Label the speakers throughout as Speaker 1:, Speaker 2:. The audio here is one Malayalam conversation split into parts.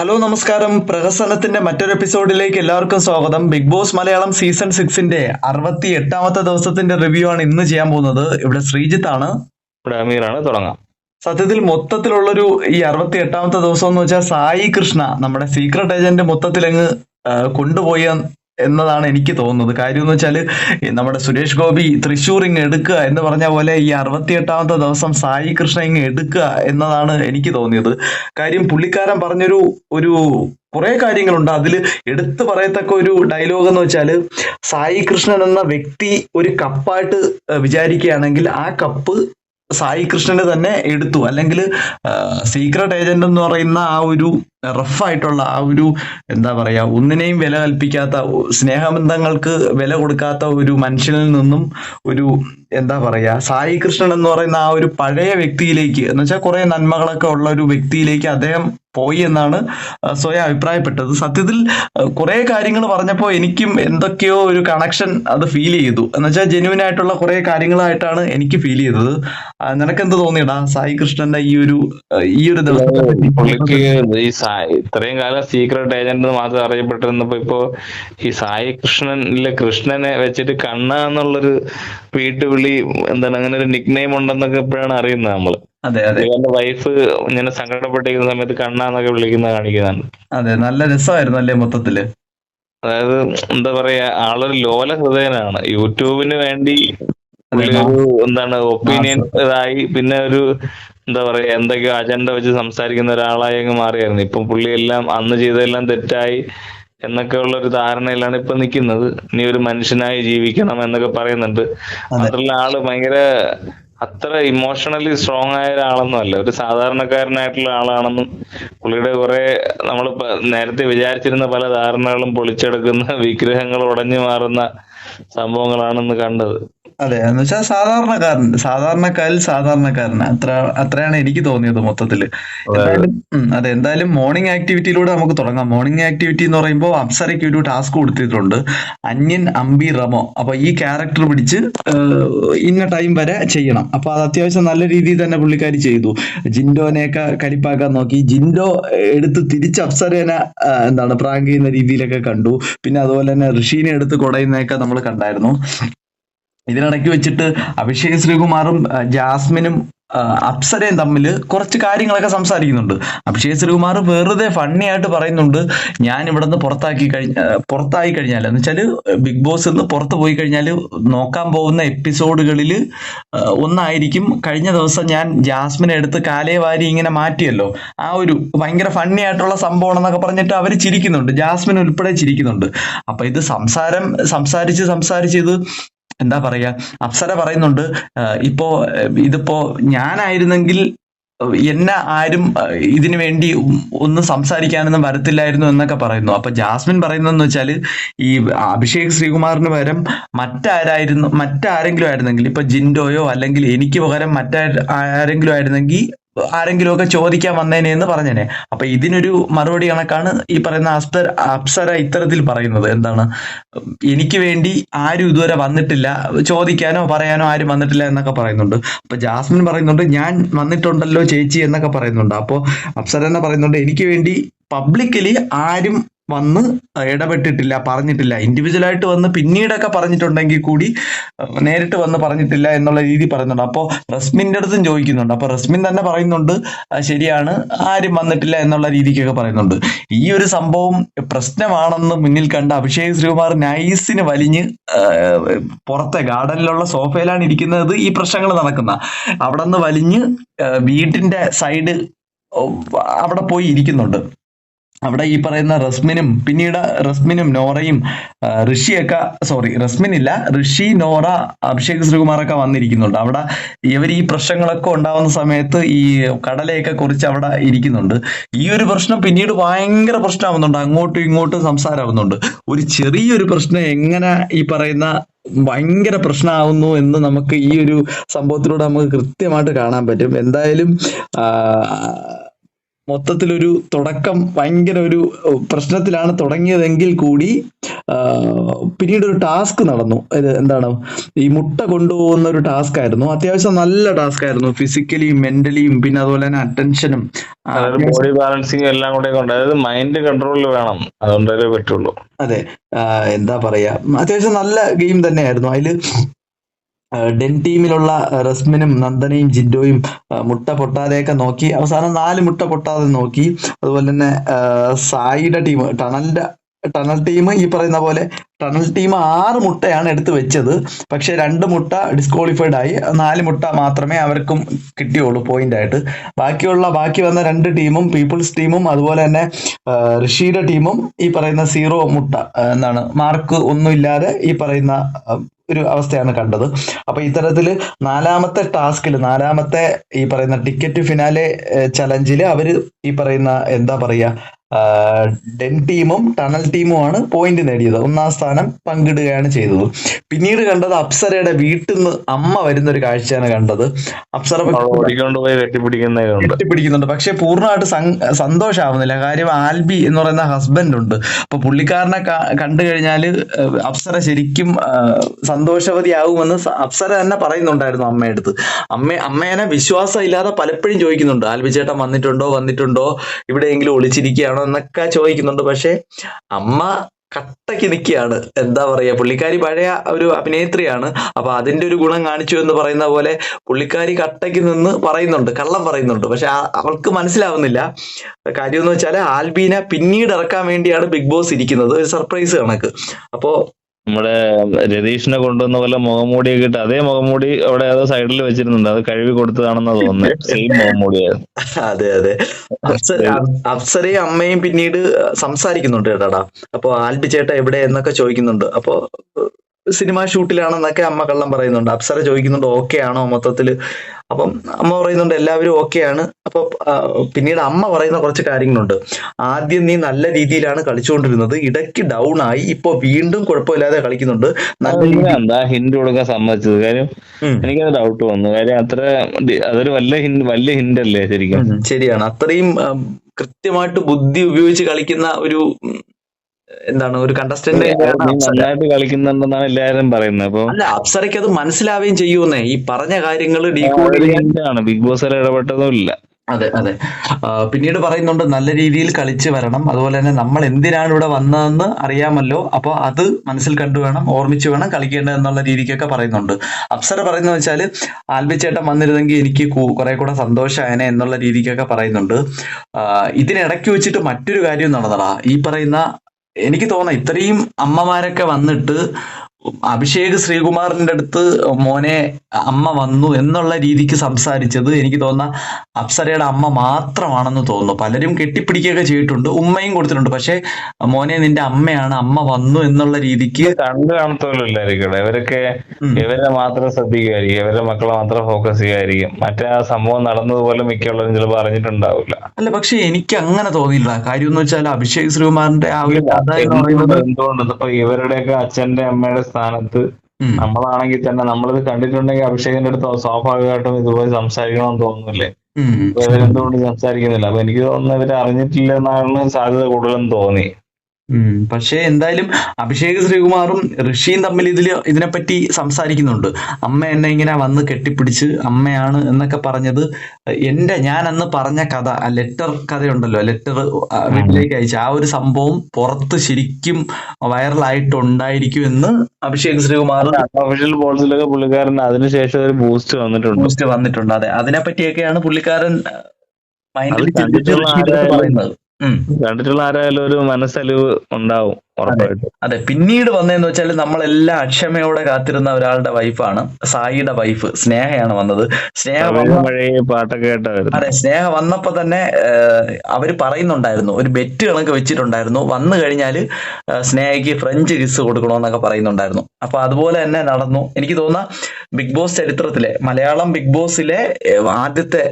Speaker 1: ഹലോ നമസ്കാരം. പ്രഹസനത്തിന്റെ മറ്റൊരു എപ്പിസോഡിലേക്ക് എല്ലാവർക്കും സ്വാഗതം. ബിഗ് ബോസ് മലയാളം സീസൺ സിക്സിന്റെ അറുപത്തി എട്ടാമത്തെ ദിവസത്തിന്റെ റിവ്യൂ ആണ് ഇന്ന് ചെയ്യാൻ പോകുന്നത്. ഇവിടെ ശ്രീജിത്ത് ആണ്.
Speaker 2: ഇവിടെ അമീറാണ്. തുടങ്ങാം.
Speaker 1: സത്യത്തിൽ മൊത്തത്തിലുള്ളൊരു ഈ അറുപത്തി എട്ടാമത്തെ ദിവസം എന്ന് വെച്ചാൽ സായി കൃഷ്ണ നമ്മുടെ സീക്രട്ട് ഏജന്റ് മൊത്തത്തിൽ അങ്ങ് കൊണ്ടുപോയി എന്നതാണ് എനിക്ക് തോന്നുന്നത്. കാര്യം എന്ന് വെച്ചാൽ നമ്മുടെ സുരേഷ് ഗോപി തൃശ്ശൂർ ഇങ്ങ് എടുക്കുക എന്ന് പറഞ്ഞ പോലെ ഈ അറുപത്തിയെട്ടാമത്തെ ദിവസം സായി കൃഷ്ണ ഇങ്ങ് എടുക്കുക എന്നതാണ് എനിക്ക് തോന്നിയത്. കാര്യം പുള്ളിക്കാരൻ പറഞ്ഞൊരു ഒരു കുറെ കാര്യങ്ങളുണ്ട്. അതിൽ എടുത്തു പറയത്തക്ക ഒരു ഡയലോഗ് എന്ന് വെച്ചാൽ സായി കൃഷ്ണൻ എന്ന വ്യക്തി ഒരു കപ്പായിട്ട് വിചാരിക്കുകയാണെങ്കിൽ ആ കപ്പ് സായി കൃഷ്ണന് തന്നെ എടുത്തു. അല്ലെങ്കിൽ സീക്രട്ട് ഏജന്റ് എന്ന് പറയുന്ന ആ ഒരു റഫായിട്ടുള്ള ആ ഒരു എന്താ പറയാ ഒന്നിനെയും വില കൽപ്പിക്കാത്ത സ്നേഹബന്ധങ്ങൾക്ക് വില കൊടുക്കാത്ത ഒരു മനുഷ്യനിൽ നിന്നും ഒരു എന്താ പറയാ സായി കൃഷ്ണൻ എന്ന് പറയുന്ന ആ ഒരു പഴയ വ്യക്തിയിലേക്ക് എന്ന് വെച്ചാൽ കുറെ നന്മകളൊക്കെ ഉള്ള ഒരു വ്യക്തിയിലേക്ക് അദ്ദേഹം പോയി എന്നാണ് സ്വയം അഭിപ്രായപ്പെട്ടത്. സത്യത്തിൽ കുറെ കാര്യങ്ങൾ പറഞ്ഞപ്പോൾ എനിക്കും എന്തൊക്കെയോ ഒരു കണക്ഷൻ അത് ഫീൽ ചെയ്തു. എന്ന് വെച്ചാൽ ജെന്യൂൻ ആയിട്ടുള്ള കുറെ കാര്യങ്ങളായിട്ടാണ് എനിക്ക് ഫീൽ ചെയ്തത്. നിനക്ക് എന്ത് തോന്നിയടാ സായി കൃഷ്ണന്റെ ഈ ഒരു ഈ ഒരു ദിവസത്തെ
Speaker 2: ഇത്രയും കാലം സീക്രട്ട് ഏജന്റ് മാത്രം അറിയപ്പെട്ടിരുന്നപ്പോ ഇപ്പോ ഈ സായി കൃഷ്ണനിലെ കൃഷ്ണനെ വെച്ചിട്ട് കണ്ണ എന്നുള്ളൊരു വീട്ടുവിളി എന്താണ് അങ്ങനെ ഒരു നിക് നെയിം ഉണ്ടെന്നൊക്കെ ഇപ്പോഴാണ് അറിയുന്നത്
Speaker 1: നമ്മൾ.
Speaker 2: എന്റെ വൈഫ് ഇങ്ങനെ സങ്കടപ്പെട്ടിരിക്കുന്ന സമയത്ത് കണ്ണ എന്നൊക്കെ വിളിക്കുന്ന കാണിക്കുന്നതാണ്.
Speaker 1: അതെ നല്ല രസമായിരുന്നു അല്ലേ മൊത്തത്തിൽ?
Speaker 2: അതായത് എന്താ പറയാ ആളൊരു ലോല ഹൃദയനാണ് യൂട്യൂബിന് വേണ്ടി ഒരു എന്താണ് ഒപ്പീനിയൻ ഇതായി. പിന്നെ ഒരു എന്താ പറയാ എന്തൊക്കെയോ അജണ്ട വെച്ച് സംസാരിക്കുന്ന ഒരാളായി അങ്ങ് മാറിയായിരുന്നു. ഇപ്പൊ പുള്ളി എല്ലാം അന്ന് ചെയ്തതെല്ലാം തെറ്റായി എന്നൊക്കെ ഉള്ള ഒരു ധാരണയിലാണ് ഇപ്പൊ നിൽക്കുന്നത്. ഇനി ഒരു മനുഷ്യനായി ജീവിക്കണം എന്നൊക്കെ പറയുന്നുണ്ട്. മാത്രമല്ല ആൾ ഭയങ്കര അത്ര ഇമോഷണലി സ്ട്രോങ് ആയ ഒരാളൊന്നും അല്ല. ഒരു സാധാരണക്കാരനായിട്ടുള്ള ആളാണെന്നും പുള്ളിയുടെ കുറെ നമ്മൾ നേരത്തെ വിചാരിച്ചിരുന്ന പല ധാരണകളും പൊളിച്ചെടുക്കുന്ന വിഗ്രഹങ്ങൾ ഉടഞ്ഞു മാറുന്ന സംഭവങ്ങളാണെന്ന് കണ്ടത്.
Speaker 1: അതെ എന്ന് വെച്ചാൽ സാധാരണക്കാരൻ സാധാരണക്കാരിൽ സാധാരണക്കാരൻ അത്ര അത്രയാണ് എനിക്ക് തോന്നിയത് മൊത്തത്തിൽ. അതെ എന്തായാലും മോർണിംഗ് ആക്ടിവിറ്റിയിലൂടെ നമുക്ക് തുടങ്ങാം. മോർണിംഗ് ആക്ടിവിറ്റി എന്ന് പറയുമ്പോൾ അപ്സരയ്ക്ക് ഒരു ടാസ്ക് കൊടുത്തിട്ടുണ്ട്. അന്യൻ അമ്പി റമോ. അപ്പൊ ഈ ക്യാരക്ടർ പിടിച്ച് ഇന്ന ടൈം വരെ ചെയ്യണം. അപ്പൊ അത് അത്യാവശ്യം നല്ല രീതിയിൽ തന്നെ പുള്ളിക്കാരി ചെയ്തു. ജിൻഡോനെയൊക്കെ കലിപ്പാക്കാൻ നോക്കി. ജിൻഡോ എടുത്ത് തിരിച്ച് അപ്സരേനെ എന്താണ് പ്രാങ്ക് ചെയ്യുന്ന രീതിയിലൊക്കെ കണ്ടു. പിന്നെ അതുപോലെ തന്നെ ഋഷീനെ എടുത്ത് കുടയുന്നതൊക്കെ നമ്മൾ കണ്ടായിരുന്നു. ഇതിനിടയ്ക്ക് വെച്ചിട്ട് അഭിഷേക് ശ്രീകുമാറും ജാസ്മിനും അപ്സരയും തമ്മിൽ കുറച്ച് കാര്യങ്ങളൊക്കെ സംസാരിക്കുന്നുണ്ട്. അഭിഷേക് ശ്രീകുമാർ വെറുതെ ഫണ്ണി ആയിട്ട് പറയുന്നുണ്ട് ഞാൻ ഇവിടെ നിന്ന് പുറത്താക്കി കഴിഞ്ഞ പുറത്തായി കഴിഞ്ഞാൽ എന്ന് വെച്ചാൽ ബിഗ് ബോസ് നിന്ന് പുറത്ത് പോയി കഴിഞ്ഞാൽ നോക്കാൻ പോകുന്ന എപ്പിസോഡുകളിൽ ഒന്നായിരിക്കും. കഴിഞ്ഞ ദിവസം ഞാൻ ജാസ്മിനെ എടുത്ത് കാലേ വാരി ഇങ്ങനെ മാറ്റിയല്ലോ. ആ ഒരു ഭയങ്കര ഫണ്ണി ആയിട്ടുള്ള സംഭവം എന്നൊക്കെ പറഞ്ഞിട്ട് അവർ ചിരിക്കുന്നുണ്ട്. ജാസ്മിൻ ഉൾപ്പെടെ ചിരിക്കുന്നുണ്ട്. അപ്പൊ ഇത് സംസാരം സംസാരിച്ച് സംസാരിച്ച് ഇത് എന്താ പറയാ അപ്സര പറയുന്നുണ്ട് ഇപ്പോ ഇതിപ്പോ ഞാനായിരുന്നെങ്കിൽ എന്ന ആരും ഇതിനു വേണ്ടി ഒന്നും സംസാരിക്കാനൊന്നും വരത്തില്ലായിരുന്നു എന്നൊക്കെ പറയുന്നു. അപ്പൊ ജാസ്മിൻ പറയുന്നതെന്ന് വെച്ചാൽ ഈ അഭിഷേക് ശ്രീകുമാറിന് പകരം മറ്റാരായിരുന്നു മറ്റാരെങ്കിലും ആയിരുന്നെങ്കിൽ ഇപ്പൊ ജിൻഡോയോ അല്ലെങ്കിൽ എനിക്ക് പകരം മറ്റാരെങ്കിലും ആയിരുന്നെങ്കിൽ ആരെങ്കിലും ഒക്കെ ചോദിക്കാൻ വന്നേനെ എന്ന് പറഞ്ഞേനെ. അപ്പൊ ഇതിനൊരു മറുപടി കണക്കാണ് ഈ പറയുന്ന അസ്തർ അപ്സര ഇത്തരത്തിൽ പറയുന്നത്. എന്താണ്? എനിക്ക് വേണ്ടി ആരും ഇതുവരെ വന്നിട്ടില്ല. ചോദിക്കാനോ പറയാനോ ആരും വന്നിട്ടില്ല എന്നൊക്കെ പറയുന്നുണ്ട്. അപ്പൊ ജാസ്മിൻ പറയുന്നുണ്ട് ഞാൻ വന്നിട്ടുണ്ടല്ലോ ചേച്ചി എന്നൊക്കെ പറയുന്നുണ്ട്. അപ്പോ അപ്സര എന്ന് പറയുന്നുണ്ട് എനിക്ക് വേണ്ടി പബ്ലിക്കലി ആരും വന്ന് ഇടപെട്ടിട്ടില്ല പറഞ്ഞിട്ടില്ല. ഇൻഡിവിജ്വൽ ആയിട്ട് വന്ന് പിന്നീടൊക്കെ പറഞ്ഞിട്ടുണ്ടെങ്കിൽ കൂടി നേരിട്ട് വന്ന് പറഞ്ഞിട്ടില്ല എന്നുള്ള രീതി പറയുന്നുണ്ട്. അപ്പോൾ റസ്മിന്റെ അടുത്തും ചോദിക്കുന്നുണ്ട്. അപ്പോൾ റസ്മിൻ തന്നെ പറയുന്നുണ്ട് ശരിയാണ് ആരും വന്നിട്ടില്ല എന്നുള്ള രീതിക്കൊക്കെ പറയുന്നുണ്ട്. ഈ ഒരു സംഭവം പ്രശ്നമാണെന്ന് മുന്നിൽ കണ്ട അഭിഷേക് ശ്രീകുമാർ നൈസിന് വലിഞ്ഞ് പുറത്തെ ഗാർഡനിലുള്ള സോഫയിലാണ് ഇരിക്കുന്നത് ഈ പ്രശ്നങ്ങൾ നടക്കുന്ന. അവിടെ നിന്ന് വലിഞ്ഞ് വീട്ടിന്റെ സൈഡ് അവിടെ പോയി ഇരിക്കുന്നുണ്ട്. അവിടെ ഈ പറയുന്ന റസ്മിനും പിന്നീട് റസ്മിനും നോറയും ഋഷിയൊക്കെ സോറി റസ്മിൻ ഇല്ല ഋഷി നോറ അഭിഷേക് ശ്രീകുമാറൊക്കെ വന്നിരിക്കുന്നുണ്ട്. അവിടെ ഇവർ ഈ പ്രശ്നങ്ങളൊക്കെ ഉണ്ടാവുന്ന സമയത്ത് ഈ കടലയൊക്കെ കുറിച്ച് അവിടെ ഇരിക്കുന്നുണ്ട്. ഈ ഒരു പ്രശ്നം പിന്നീട് ഭയങ്കര പ്രശ്നമാവുന്നുണ്ട്. അങ്ങോട്ടും ഇങ്ങോട്ടും സംസാരമാവുന്നുണ്ട്. ഒരു ചെറിയൊരു പ്രശ്നം എങ്ങനെ ഈ പറയുന്ന ഭയങ്കര പ്രശ്നമാവുന്നു എന്ന് നമുക്ക് ഈ ഒരു സംഭവത്തിലൂടെ നമുക്ക് കൃത്യമായിട്ട് കാണാൻ പറ്റും. എന്തായാലും മൊത്തത്തിലൊരു തുടക്കം ഭയങ്കര ഒരു പ്രശ്നത്തിലാണ് തുടങ്ങിയതെങ്കിൽ കൂടി പിന്നീട് ഒരു ടാസ്ക് നടന്നു. ഇത് എന്താണ്? ഈ മുട്ട കൊണ്ടുപോകുന്ന ഒരു ടാസ്ക് ആയിരുന്നു അത്യാവശ്യം നല്ല ടാസ്ക് ആയിരുന്നു ഫിസിക്കലിയും മെന്റലിയും പിന്നെ അതുപോലെ തന്നെ അറ്റൻഷനും.
Speaker 2: ബോഡി ബാലൻസിങ് എല്ലാം കൂടെ അതായത് മൈൻഡ് കൺട്രോളിൽ വേണം. അതുകൊണ്ടേ പറ്റുള്ളൂ.
Speaker 1: അതെ. എന്താ പറയാ? അത്യാവശ്യം നല്ല ഗെയിം തന്നെയായിരുന്നു. അതിൽ ഡെൻ ടീമിലുള്ള റസ്മിനും നന്ദനയും ജിൻഡോയും മുട്ട പൊട്ടാതെയൊക്കെ നോക്കി അവസാനം നാല് മുട്ട പൊട്ടാതെ നോക്കി. അതുപോലെ തന്നെ സായിയുടെ ടീം ടണലിന്റെ ടണൽ ടീം ഈ പറയുന്ന പോലെ ടണൽ ടീം ആറ് മുട്ടയാണ് എടുത്തു വെച്ചത്. പക്ഷെ രണ്ട് മുട്ട ഡിസ്ക്വാളിഫൈഡ് ആയി. നാല് മുട്ട മാത്രമേ അവർക്കും കിട്ടിയുള്ളൂ പോയിന്റ് ആയിട്ട്. ബാക്കിയുള്ള ബാക്കി വന്ന രണ്ട് ടീമും പീപ്പിൾസ് ടീമും അതുപോലെ തന്നെ ഋഷിയുടെ ടീമും ഈ പറയുന്ന സീറോ മുട്ട എന്നാണ്. മാർക്ക് ഒന്നുമില്ലാതെ ഈ പറയുന്ന ഒരു അവസ്ഥയാണ് കണ്ടത്. അപ്പൊ ഇത്തരത്തിൽ നാലാമത്തെ ടാസ്കിൽ നാലാമത്തെ ഈ പറയുന്ന ടിക്കറ്റ് ഫിനാലെ ചലഞ്ചിൽ അവർ ഈ പറയുന്ന എന്താ പറയാ ഡെൻ ടീമും ടണൽ ടീമുമാണ് പോയിന്റ് നേടിയത്. ഒന്നാം സ്ഥാനം പങ്കിടുകയാണ് ചെയ്തത്. പിന്നീട് കണ്ടത് അപ്സരയുടെ വീട്ടിൽ നിന്ന് അമ്മ വരുന്ന ഒരു കാഴ്ചയാണ് കണ്ടത്. അപ്സര കെട്ടിപ്പിടിക്കുന്നുണ്ട് പക്ഷെ പൂർണമായിട്ട് സന്തോഷമാവുന്നില്ല. സന്തോഷാവുന്നില്ല കാര്യം ആൽബി എന്ന് പറയുന്ന ഹസ്ബൻഡ് ഉണ്ട്. അപ്പൊ പുള്ളിക്കാരനെ കണ്ടു കഴിഞ്ഞാൽ അപ്സര ശരിക്കും സന്തോഷവതിയാവുമെന്ന് അപ്സര തന്നെ പറയുന്നുണ്ടായിരുന്നു അമ്മയടുത്ത്. അമ്മ അമ്മേനെ വിശ്വാസം ഇല്ലാതെ പലപ്പോഴും ചോദിക്കുന്നുണ്ട്. ആൽബി ചേട്ടൻ വന്നിട്ടുണ്ടോ? വന്നിട്ടുണ്ടോ? ഇവിടെയെങ്കിലും ഒളിച്ചിരിക്കുകയാണോ എന്നൊക്കെ ചോദിക്കുന്നുണ്ട്. പക്ഷെ അമ്മ കട്ടയ്ക്ക് നിൽക്കുകയാണ്. എന്താ പറയുക പുള്ളിക്കാരി പഴയ ഒരു അഭിനേത്രിയാണ്. അപ്പൊ അതിന്റെ ഒരു ഗുണം കാണിച്ചു എന്ന് പറയുന്ന പോലെ പുള്ളിക്കാരി കട്ടയ്ക്ക് നിന്ന് പറയുന്നുണ്ട് കള്ളം പറയുന്നുണ്ട്. പക്ഷെ അവൾക്ക് മനസ്സിലാവുന്നില്ല. കാര്യം എന്ന് വെച്ചാൽ ആൽബീന പിന്നീട് ഇറക്കാൻ വേണ്ടിയാണ് ബിഗ് ബോസ് ഇരിക്കുന്നത്. ഒരു സർപ്രൈസ് കണക്ക്. അപ്പോ
Speaker 2: നമ്മുടെ രതീഷിനെ കൊണ്ടുവന്ന പോലെ മുഖംമൂടിയൊക്കെ ഇട്ട് അതേ മുഖംമൂടി അവിടെ ഏതോ സൈഡിൽ വെച്ചിരുന്നുണ്ട്. അത് കഴുകി കൊടുത്തതാണെന്നാ തോന്നുന്നത് സെയിം മുഖംമൂടിയായിരുന്നു
Speaker 1: അതെ അതെ. അപ്സ- അപ്സരയും അമ്മയും പിന്നീട് സംസാരിക്കുന്നുണ്ട് കേട്ടാടാ അപ്പൊ ആൽബി ചേട്ട എവിടെ എന്നൊക്കെ ചോദിക്കുന്നുണ്ട്. അപ്പൊ സിനിമ ഷൂട്ടിലാണെന്നൊക്കെ അമ്മ കള്ളം പറയുന്നുണ്ട്. അപ്സര ചോദിക്കുന്നുണ്ട് ഓക്കെ ആണോ മൊത്തത്തിൽ? അപ്പം അമ്മ പറയുന്നുണ്ട് എല്ലാവരും ഓക്കെ ആണ്. അപ്പൊ പിന്നീട് അമ്മ പറയുന്ന കുറച്ച് കാര്യങ്ങളുണ്ട്. ആദ്യം നീ നല്ല രീതിയിലാണ് കളിച്ചുകൊണ്ടിരുന്നത്. ഇടയ്ക്ക് ഡൗൺ ആയി. ഇപ്പൊ വീണ്ടും കുഴപ്പമില്ലാതെ കളിക്കുന്നുണ്ട്.
Speaker 2: എന്താ ഹിന്റ് കൊടുക്കാൻ സമ്മതിച്ചത്? കാര്യം. എനിക്കത് ഡൗട്ട് വന്നു. കാര്യം അത്ര അതൊരു വലിയ ഹിന്റ് വലിയ ഹിന്റ് അല്ലേ ശരിക്കും?
Speaker 1: ശരിയാണ്. അത്രയും കൃത്യമായിട്ട് ബുദ്ധി ഉപയോഗിച്ച് കളിക്കുന്ന ഒരു എന്താണ് ഒരു കണ്ടസ്റ്റന്റ്
Speaker 2: നന്നായിട്ട് കളിക്കുന്നുണ്ടെന്നാണ് എല്ലാവരും പറയുന്നത്. അപ്പൊ
Speaker 1: അല്ല അപ്സരയ്ക്ക് അത് മനസ്സിലാവുകയും ചെയ്യൂന്നേ ഈ പറഞ്ഞ കാര്യങ്ങൾ ഡീകോഡ്
Speaker 2: ബിഗ് ബോസ് ഇടപെട്ടതും ഇല്ല.
Speaker 1: അതെ അതെ. പിന്നീട് പറയുന്നുണ്ട് നല്ല രീതിയിൽ കളിച്ച് വരണം. അതുപോലെ തന്നെ നമ്മൾ എന്തിനാണ് ഇവിടെ വന്നതെന്ന് അറിയാമല്ലോ. അപ്പൊ അത് മനസ്സിൽ കണ്ടു വേണം ഓർമ്മിച്ച് വേണം കളിക്കേണ്ടത് എന്നുള്ള രീതിക്കൊക്കെ പറയുന്നുണ്ട്. അപ്സര പറയുന്നത് വെച്ചാൽ ആൽബിച്ചേട്ടൻ വന്നിരുന്നെങ്കിൽ എനിക്ക് കുറെ കൂടെ സന്തോഷമായനെ എന്നുള്ള രീതിക്കൊക്കെ പറയുന്നുണ്ട്. ഇതിനിടയ്ക്ക് വെച്ചിട്ട് മറ്റൊരു കാര്യം നടന്നടാ ഈ പറയുന്ന എനിക്ക് തോന്നാം ഇത്രയും അമ്മമാരൊക്കെ വന്നിട്ട് അഭിഷേക് ശ്രീകുമാറിന്റെ അടുത്ത് മോനെ അമ്മ വന്നു എന്നുള്ള രീതിക്ക് സംസാരിച്ചത് എനിക്ക് തോന്നുന്ന അപ്സരയുടെ അമ്മ മാത്രമാണെന്ന് തോന്നുന്നു. പലരും കെട്ടിപ്പിടിക്കുകയൊക്കെ ചെയ്തിട്ടുണ്ട് ഉമ്മയും കൊടുത്തിട്ടുണ്ട്. പക്ഷെ മോനെ നിന്റെ അമ്മയാണ് അമ്മ വന്നു എന്നുള്ള രീതിക്ക്
Speaker 2: കണ്ടു കാണത്തോലും ഇല്ലായിരിക്കും ഇവരൊക്കെ ഇവരെ മാത്രം ശ്രദ്ധിക്കുകയായിരിക്കും ഇവരെ മക്കളെ മാത്രം ഫോക്കസ് ചെയ്യുമായിരിക്കും. മറ്റേ ആ സംഭവം നടന്നതുപോലെ മിക്കുള്ളവരും ചിലപ്പോൾ അറിഞ്ഞിട്ടുണ്ടാവില്ല.
Speaker 1: അല്ല പക്ഷെ എനിക്ക് അങ്ങനെ തോന്നിയില്ല. കാര്യം എന്ന് വെച്ചാൽ അഭിഷേക് ശ്രീകുമാറിന്റെ ആ ഒരു കഥ എന്ന് പറയുന്നത്
Speaker 2: എന്തുകൊണ്ട് ഇവരുടെയൊക്കെ അച്ഛന്റെ അമ്മയുടെ സ്ഥാനത്ത് നമ്മളാണെങ്കിൽ തന്നെ നമ്മളിത് കണ്ടിട്ടുണ്ടെങ്കിൽ അഭിഷേകിന്റെ അടുത്ത് സ്വാഭാവികമായിട്ടും ഇതുപോലെ സംസാരിക്കണമെന്ന് തോന്നുന്നില്ലേ? ഇവരെന്തുകൊണ്ട് സംസാരിക്കുന്നില്ല? അപ്പൊ എനിക്ക് തോന്നുന്നു ഇവർ അറിഞ്ഞിട്ടില്ല എന്നാണ് സാധ്യത കൂടുതലെന്ന് തോന്നി.
Speaker 1: പക്ഷേ എന്തായാലും അഭിഷേക് ശ്രീകുമാറും ഋഷിയും തമ്മിൽ ഇതിൽ ഇതിനെപ്പറ്റി സംസാരിക്കുന്നുണ്ട്. അമ്മ എന്നെ ഇങ്ങനെ വന്ന് കെട്ടിപ്പിടിച്ച് അമ്മയാണ് എന്നൊക്കെ പറഞ്ഞത്. എന്റെ ഞാൻ അന്ന് പറഞ്ഞ കഥ ലെറ്റർ കഥയുണ്ടല്ലോ ലെറ്റർ വീട്ടിലേക്ക് അയച്ച ആ ഒരു സംഭവം പുറത്ത് ശരിക്കും വൈറലായിട്ടുണ്ടായിരിക്കും എന്ന് അഭിഷേക് ശ്രീകുമാർ
Speaker 2: ഒഫീഷ്യൽ പോളിസിലൊക്കെ പുള്ളിക്കാരൻ അതിനുശേഷം ഒരു ബൂസ്റ്റ് വന്നിട്ടുണ്ട്.
Speaker 1: ബൂസ്റ്റ് വന്നിട്ടുണ്ട്. അതെ അതിനെപ്പറ്റിയൊക്കെയാണ് പുള്ളിക്കാരൻ മൈൻഡിൽ പറയുന്നത്.
Speaker 2: കണ്ടിട്ടുള്ള ആരായാലും ഒരു മനസ്സലിവ് ഉണ്ടാവും ഉറപ്പായിട്ടും.
Speaker 1: അതെ. പിന്നീട് വന്നതെന്ന് വെച്ചാൽ നമ്മളെല്ലാം അക്ഷമയോടെ കാത്തിരുന്ന ഒരാളുടെ വൈഫാണ് സായിയുടെ വൈഫ് സ്നേഹയാണ് വന്നത്. സ്നേഹ
Speaker 2: പാട്ടൊക്കെ
Speaker 1: അതെ സ്നേഹ വന്നപ്പോ തന്നെ അവർ പറയുന്നുണ്ടായിരുന്നു. ഒരു ബെറ്റ് കണക്ക് വെച്ചിട്ടുണ്ടായിരുന്നു. വന്നു കഴിഞ്ഞാൽ സ്നേഹയ്ക്ക് ഫ്രഞ്ച് കിസ് കൊടുക്കണമെന്നൊക്കെ പറയുന്നുണ്ടായിരുന്നു. അപ്പൊ അതുപോലെ തന്നെ നടന്നു. എനിക്ക് തോന്നുന്ന ബിഗ് ബോസ് ചരിത്രത്തിലെ മലയാളം ബിഗ് ബോസിലെ ആദ്യത്തെ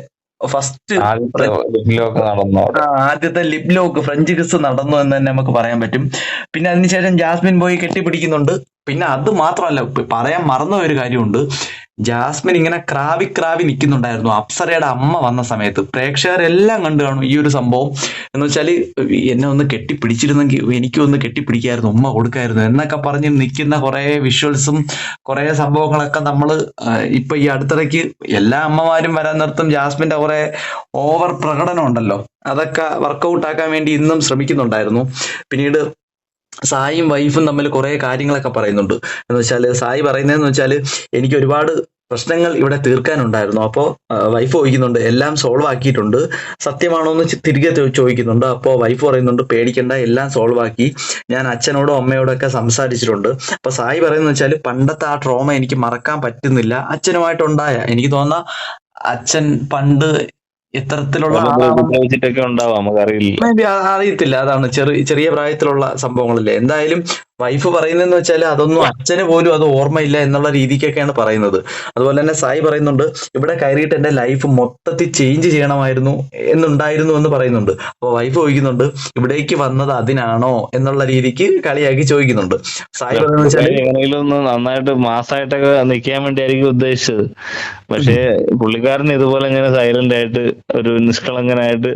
Speaker 1: ഫസ്റ്റ്
Speaker 2: ആദ്യത്തെ.
Speaker 1: ലിപ് ലോക്ക് ഫ്രഞ്ച് കിസ് നടന്നു എന്ന് തന്നെ നമുക്ക് പറയാൻ പറ്റും. പിന്നെ അതിനുശേഷം ജാസ്മിൻ ബോയ് കെട്ടിപ്പിടിക്കുന്നുണ്ട്. പിന്നെ അത് മാത്രമല്ല പറയാൻ മറന്ന ഒരു കാര്യമുണ്ട്. ജാസ്മിൻ ഇങ്ങനെ ക്രാവി ക്രാവി നിൽക്കുന്നുണ്ടായിരുന്നു അപ്സരയുടെ അമ്മ വന്ന സമയത്ത് പ്രേക്ഷകരെല്ലാം കണ്ടു കാണും ഈ ഒരു സംഭവം. എന്ന് വെച്ചാൽ എന്നെ ഒന്ന് കെട്ടിപ്പിടിച്ചിരുന്നെങ്കിൽ എനിക്കും ഒന്ന് കെട്ടിപ്പിടിക്കായിരുന്നു ഉമ്മ കൊടുക്കായിരുന്നു എന്നൊക്കെ പറഞ്ഞ് നിൽക്കുന്ന കുറേ വിഷ്വൽസും കുറേ സംഭവങ്ങളൊക്കെ നമ്മൾ ഇപ്പൊ ഈ അടുത്തിടയ്ക്ക് എല്ലാ അമ്മമാരും വരാൻ നിർത്തും ജാസ്മിന്റെ കുറേ ഓവർ പ്രകടനം ഉണ്ടല്ലോ. അതൊക്കെ വർക്കൗട്ട് ആക്കാൻ വേണ്ടി ഇന്നും ശ്രമിക്കുന്നുണ്ടായിരുന്നു. പിന്നീട് സായിയും വൈഫും തമ്മിൽ കുറെ കാര്യങ്ങളൊക്കെ പറയുന്നുണ്ട്. എന്ന് വെച്ചാൽ സായി പറയുന്നതെന്ന് വെച്ചാൽ എനിക്ക് ഒരുപാട് പ്രശ്നങ്ങൾ ഇവിടെ തീർക്കാനുണ്ടായിരുന്നു. അപ്പോൾ വൈഫ് ചോദിക്കുന്നുണ്ട് എല്ലാം സോൾവ് ആക്കിയിട്ടുണ്ട്. സത്യമാണോ എന്ന് തിരികെ ചോദിക്കുന്നുണ്ട്. അപ്പോൾ വൈഫ് പറയുന്നുണ്ട് പേടിക്കണ്ട എല്ലാം സോൾവ് ആക്കി. ഞാൻ അച്ഛനോടും അമ്മയോടും ഒക്കെ സംസാരിച്ചിട്ടുണ്ട്. അപ്പോൾ സായി പറയുന്നത് വെച്ചാൽ പണ്ടത്തെ ആ ട്രോമ എനിക്ക് മറക്കാൻ പറ്റുന്നില്ല. അച്ഛനുമായിട്ടുണ്ടായ എനിക്ക് തോന്നുന്ന അച്ഛൻ പണ്ട് മേബി അറിയത്തില്ല. അതാണ് ചെറിയ ചെറിയ പ്രായത്തിലുള്ള സംഭവങ്ങളല്ലേ. എന്തായാലും വൈഫ് പറയുന്നതെന്ന് വെച്ചാൽ അതൊന്നും അച്ഛന് പോലും അത് ഓർമ്മയില്ല എന്നുള്ള രീതിക്കൊക്കെയാണ് പറയുന്നത്. അതുപോലെ തന്നെ സായി പറയുന്നുണ്ട് ഇവിടെ കയറിയിട്ട് എന്റെ ലൈഫ് മൊത്തത്തിൽ ചേഞ്ച് ചെയ്യണമായിരുന്നു എന്നുണ്ടായിരുന്നു എന്ന് പറയുന്നുണ്ട്. അപ്പോൾ വൈഫ് ചോദിക്കുന്നുണ്ട് ഇവിടേക്ക് വന്നത് അതിനാണോ? എന്നുള്ള രീതിക്ക് കളിയാക്കി ചോദിക്കുന്നുണ്ട്. സായി പറയുന്നത്
Speaker 2: നന്നായിട്ട് മാസമായിട്ടൊക്കെ നിൽക്കാൻ വേണ്ടിയായിരിക്കും ഉദ്ദേശിച്ചത്. പക്ഷേ പുള്ളിക്കാരൻ ഇതുപോലെ ഇങ്ങനെ സൈലന്റ് ആയിട്ട് ഒരു നിഷ്കളങ്കനായിട്ട്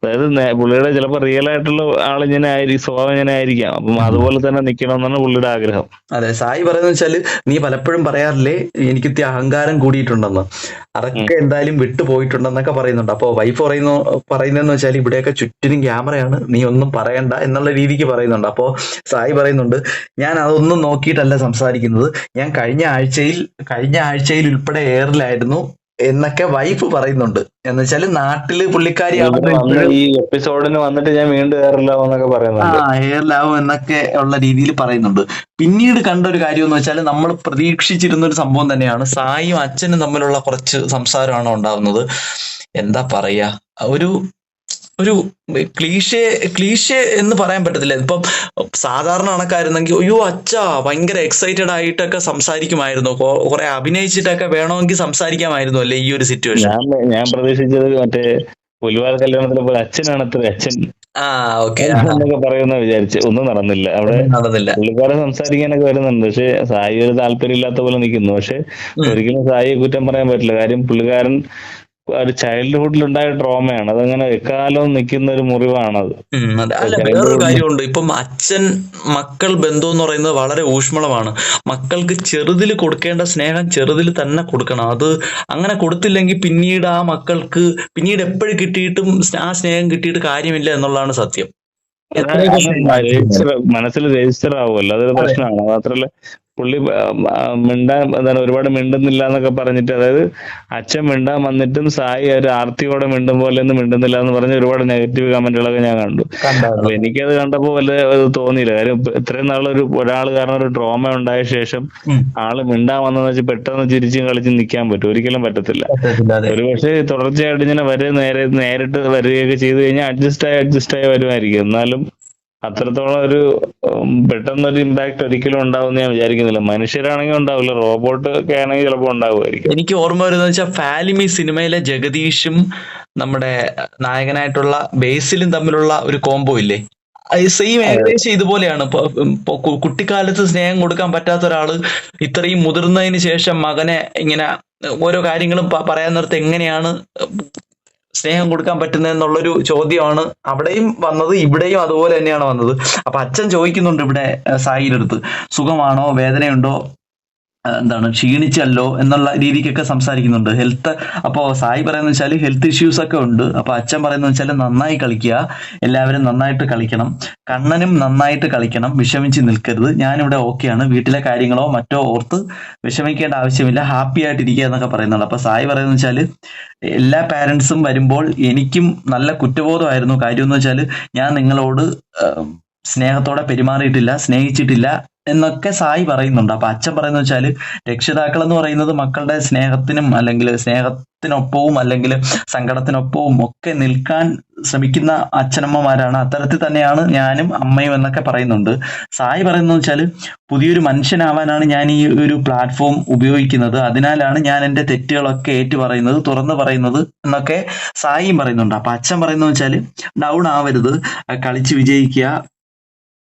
Speaker 2: അതായത് പുള്ളിയുടെ ചിലപ്പോൾ റിയൽ ആയിട്ടുള്ള ആൾ ആളിങ്ങനെ ആയിരിക്കും സ്വഭാവം ഇങ്ങനെ ആയിരിക്കാം. അപ്പം അതുപോലെ തന്നെ നിൽക്കണം എന്നാണ് പുള്ളിയുടെ ആഗ്രഹം.
Speaker 1: അതെ സായി പറയുന്ന വെച്ചാൽ നീ പലപ്പോഴും പറയാറില്ലേ എനിക്ക് ഇത്തിരി അഹങ്കാരം കൂടിയിട്ടുണ്ടെന്ന്. അതൊക്കെ എന്തായാലും വിട്ടുപോയിട്ടുണ്ടെന്നൊക്കെ പറയുന്നുണ്ട്. അപ്പൊ വൈഫ് പറയുന്നു പറയുന്നതെന്ന് വെച്ചാൽ ഇവിടെയൊക്കെ ചുറ്റിനും ക്യാമറയാണ് നീ ഒന്നും പറയണ്ട എന്നുള്ള രീതിക്ക് പറയുന്നുണ്ട്. അപ്പോ സായി പറയുന്നുണ്ട് ഞാൻ അതൊന്നും നോക്കിയിട്ടല്ല സംസാരിക്കുന്നത്. ഞാൻ കഴിഞ്ഞ ആഴ്ചയിൽ കഴിഞ്ഞ ആഴ്ചയിൽ ഉൾപ്പെടെ എയറിലായിരുന്നു എന്നൊക്കെ വൈഫ് പറയുന്നുണ്ട്. എന്ന് വെച്ചാൽ നാട്ടിൽ പുള്ളിക്കാരി
Speaker 2: ഈ എപ്പിസോഡിന് വന്നിട്ട് ഞാൻ വീണ്ടും കയറില്ല എന്നൊക്കെ
Speaker 1: ആ
Speaker 2: എയർ
Speaker 1: എയറിലാവും എന്നൊക്കെ ഉള്ള രീതിയിൽ പറയുന്നുണ്ട്. പിന്നീട് കണ്ട ഒരു കാര്യം എന്ന് വെച്ചാൽ നമ്മൾ പ്രതീക്ഷിച്ചിരുന്ന ഒരു സംഭവം തന്നെയാണ്. സായും അച്ഛനും തമ്മിലുള്ള കുറച്ച് സംസാരമാണ് ഉണ്ടാവുന്നത്. എന്താ പറയാ? ഒരു ഒരു ക്ലീഷേ ക്ലീഷേ എന്ന് പറയാൻ പറ്റത്തില്ല. ഇപ്പം സാധാരണ കണക്കായിരുന്നെങ്കിൽ അയ്യോ അച്ഛാ ഭയങ്കര എക്സൈറ്റഡ് ആയിട്ടൊക്കെ സംസാരിക്കുമായിരുന്നു. കുറെ അഭിനയിച്ചിട്ടൊക്കെ വേണമെങ്കിൽ സംസാരിക്കാമായിരുന്നു അല്ലേ ഈ ഒരു സിറ്റുവേഷൻ
Speaker 2: ഞാൻ ഞാൻ പ്രതീക്ഷിച്ചത് മറ്റേ പുലിവാൽ കല്യാണത്തിലെ പോലെ അച്ഛനാണ് അത്ര അച്ഛൻ.
Speaker 1: ആ ഓക്കെ.
Speaker 2: എന്നൊക്കെ പറയുന്ന വിചാരിച്ച്. ഒന്നും നടന്നില്ല. അവിടെ
Speaker 1: നടന്നില്ല.
Speaker 2: പുള്ളിക്കാരൻ സംസാരിക്കാനൊക്കെ വരുന്നുണ്ട്. പക്ഷെ സായി ഒരു താല്പര്യം ഇല്ലാത്ത പോലെ നിൽക്കുന്നു. പക്ഷെ ഒരിക്കലും സായിയെ കുറ്റം പറയാൻ പറ്റില്ല. കാര്യം പുള്ളിക്കാരൻ ഒരു ചൈൽഡ്ഹുഡിൽ ഉണ്ടായ ട്രോമയാണ് അതങ്ങനെ എക്കാലവും നിൽക്കുന്ന ഒരു മുറിവാണത്
Speaker 1: അല്ല വേറൊരു കാര്യമുണ്ട്. ഇപ്പം അച്ഛൻ മക്കൾ ബന്ധം എന്ന് പറയുന്നത് വളരെ ഊഷ്മളമാണ്. മക്കൾക്ക് ചെറുതിൽ കൊടുക്കേണ്ട സ്നേഹം ചെറുതിൽ തന്നെ കൊടുക്കണം. അത് അങ്ങനെ കൊടുത്തില്ലെങ്കിൽ പിന്നീട് ആ മക്കൾക്ക് പിന്നീട് എപ്പോഴും കിട്ടിയിട്ടും ആ സ്നേഹം കിട്ടിയിട്ട് കാര്യമില്ല എന്നുള്ളതാണ് സത്യം.
Speaker 2: മനസ്സിൽ രജിസ്റ്റർ ആവുമല്ലോ. അതൊരു പ്രശ്നമാണ്. മാത്രല്ല പുള്ളി മിണ്ടാൻ എന്താണ് ഒരുപാട് മിണ്ടുന്നില്ല എന്നൊക്കെ പറഞ്ഞിട്ട് അതായത് അച്ഛൻ മിണ്ടാൻ വന്നിട്ടും സായി ഒരു ആർത്തിയോടെ മിണ്ടും പോലെ ഒന്നും മിണ്ടുന്നില്ല എന്ന് പറഞ്ഞ് ഒരുപാട് നെഗറ്റീവ് കമന്റുകളൊക്കെ ഞാൻ കണ്ടു. അപ്പൊ എനിക്കത് കണ്ടപ്പോ വല്ല തോന്നിയില്ല. കാര്യം ഇത്രയും നാളൊരു ഒരാൾ കാരണം ഒരു ട്രോമ ഉണ്ടായ ശേഷം ആൾ മിണ്ടാൻ വന്നെന്ന് വെച്ച് പെട്ടെന്ന് ചിരിച്ചും കളിച്ചും നിൽക്കാൻ പറ്റും. ഒരിക്കലും പറ്റത്തില്ല, ഒരു പക്ഷേ തുടർച്ചയായിട്ട് ഇങ്ങനെ വരെ നേരെ നേരിട്ട് വരികയൊക്കെ ചെയ്തു കഴിഞ്ഞാൽ അഡ്ജസ്റ്റ് ആയി അഡ്ജസ്റ്റ് ആയി വരുമായിരിക്കും. എന്നാലും അത്രത്തോളം ഒരു പെട്ടെന്നൊരു ഇമ്പാക്ട് ഒരിക്കലും ഉണ്ടാവും ഞാൻ വിചാരിക്കുന്നില്ല. മനുഷ്യരാണെങ്കിൽ ഉണ്ടാവില്ല. റോബോട്ട് ഒക്കെ ആണെങ്കിൽ ചിലപ്പോൾ ഉണ്ടാവുമായിരിക്കും.
Speaker 1: എനിക്ക് ഓർമ്മ വരുന്നത് വെച്ചാൽ ഫാലിമി സിനിമയിലെ ജഗദീഷും നമ്മുടെ നായകനായിട്ടുള്ള ബേസിലും തമ്മിലുള്ള ഒരു കോംബോ ഇല്ലേ? സെയിം ഏകദേശം ഇതുപോലെയാണ്. കുട്ടിക്കാലത്ത് സ്നേഹം കൊടുക്കാൻ പറ്റാത്ത ഒരാൾ ഇത്രയും മുതിർന്നതിന് ശേഷം മകനെ ഇങ്ങനെ ഓരോ കാര്യങ്ങളും പറയാൻ നേരത്ത് എങ്ങനെയാണ് സ്നേഹം കൊടുക്കാൻ പറ്റുന്നത് എന്നുള്ളൊരു ചോദ്യമാണ് അവിടെയും വന്നത് ഇവിടെയും അതുപോലെ തന്നെയാണ് വന്നത്. അപ്പൊ അച്ഛൻ ചോദിക്കുന്നുണ്ട് ഇവിടെ സായിയുടെ അടുത്ത്. സുഖമാണോ? വേദനയുണ്ടോ? എന്താണ് ക്ഷീണിച്ചല്ലോ എന്നുള്ള രീതിക്കൊക്കെ സംസാരിക്കുന്നുണ്ട്. ഹെൽത്ത് അപ്പോ സായി പറയുന്ന വെച്ചാൽ ഹെൽത്ത് ഇഷ്യൂസ് ഒക്കെ ഉണ്ട്. അപ്പൊ അച്ഛൻ പറയുന്നത് വെച്ചാൽ നന്നായി കളിക്കുക എല്ലാവരും നന്നായിട്ട് കളിക്കണം കണ്ണനും നന്നായിട്ട് കളിക്കണം വിഷമിച്ച് നിൽക്കരുത്. ഞാനിവിടെ ഓക്കെയാണ് വീട്ടിലെ കാര്യങ്ങളോ മറ്റോ ഓർത്ത് വിഷമിക്കേണ്ട ആവശ്യമില്ല. ഹാപ്പി ആയിട്ടിരിക്കുക എന്നൊക്കെ പറയുന്നുണ്ട്. അപ്പൊ സായി പറയുന്നത് വെച്ചാൽ എല്ലാ പാരന്റ്സും വരുമ്പോൾ എനിക്കും നല്ല കുറ്റബോധമായിരുന്നു. കാര്യം എന്ന് വെച്ചാൽ ഞാൻ നിങ്ങളോട് സ്നേഹത്തോടെ പെരുമാറിയിട്ടില്ല സ്നേഹിച്ചിട്ടില്ല. എന്നൊക്കെ സായി പറയുന്നുണ്ട്. അപ്പൊ അച്ഛൻ പറയുന്ന വെച്ചാൽ രക്ഷിതാക്കൾ എന്ന് പറയുന്നത് മക്കളുടെ സ്നേഹത്തിനും അല്ലെങ്കിൽ സ്നേഹത്തിനൊപ്പവും അല്ലെങ്കിൽ സങ്കടത്തിനൊപ്പവും ഒക്കെ നിൽക്കാൻ ശ്രമിക്കുന്ന അച്ഛനമ്മമാരാണ്. അത്തരത്തിൽ തന്നെയാണ് ഞാനും അമ്മയും എന്നൊക്കെ പറയുന്നുണ്ട്. സായി പറയുന്നത് വെച്ചാൽ പുതിയൊരു മനുഷ്യനാവാനാണ് ഞാൻ ഈ ഒരു പ്ലാറ്റ്ഫോം ഉപയോഗിക്കുന്നത്. അതിനാലാണ് ഞാൻ എന്റെ തെറ്റുകളൊക്കെ ഏറ്റു പറയുന്നത് തുറന്നു പറയുന്നത് എന്നൊക്കെ സായിയും പറയുന്നുണ്ട്. അപ്പൊ അച്ഛൻ പറയുന്നത് വെച്ചാൽ ഡൗൺ ആവരുത് കളിച്ച് വിജയിക്കുക